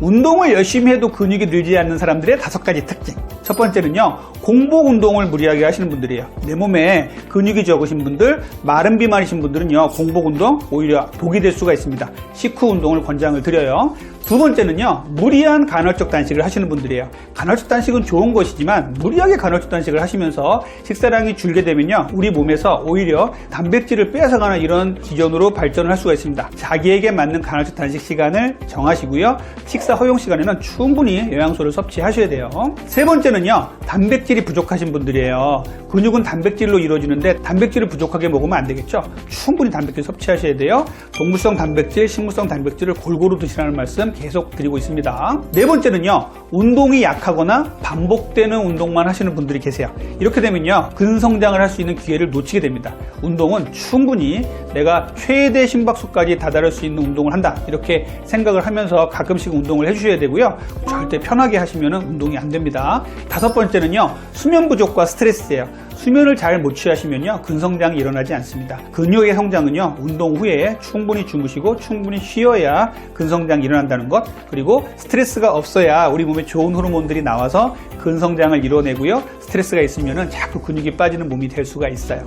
운동을 열심히 해도 근육이 늘지 않는 사람들의 다섯 가지 특징. 첫 번째는요, 공복 운동을 무리하게 하시는 분들이에요. 내 몸에 근육이 적으신 분들, 마른 비만이신 분들은요, 공복 운동 오히려 독이 될 수가 있습니다. 식후 운동을 권장을 드려요. 두 번째는요, 무리한 간헐적 단식을 하시는 분들이에요. 간헐적 단식은 좋은 것이지만, 무리하게 간헐적 단식을 하시면서 식사량이 줄게 되면요, 우리 몸에서 오히려 단백질을 빼앗아가는 이런 기전으로 발전을 할 수가 있습니다. 자기에게 맞는 간헐적 단식 시간을 정하시고요, 식사 허용 시간에는 충분히 영양소를 섭취하셔야 돼요. 세 번째는요, 단백질이 부족하신 분들이에요. 근육은 단백질로 이루어지는데 단백질을 부족하게 먹으면 안 되겠죠? 충분히 단백질 섭취하셔야 돼요. 동물성 단백질, 식물성 단백질을 골고루 드시라는 말씀 계속 드리고 있습니다. 네 번째는요, 운동이 약하거나 반복되는 운동만 하시는 분들이 계세요. 이렇게 되면요, 근성장을 할 수 있는 기회를 놓치게 됩니다. 운동은 충분히 내가 최대 심박수까지 다다를 수 있는 운동을 한다. 이렇게 생각을 하면서 가끔씩 운동을 해주셔야 되고요. 절대 편하게 하시면 운동이 안 됩니다. 다섯 번째는요, 수면 부족과 스트레스예요. 수면을 잘 못 취하시면요 근성장이 일어나지 않습니다. 근육의 성장은요 운동 후에 충분히 주무시고 충분히 쉬어야 근성장이 일어난다는 것 그리고 스트레스가 없어야 우리 몸에 좋은 호르몬들이 나와서 근성장을 이뤄내고요 스트레스가 있으면은 자꾸 근육이 빠지는 몸이 될 수가 있어요.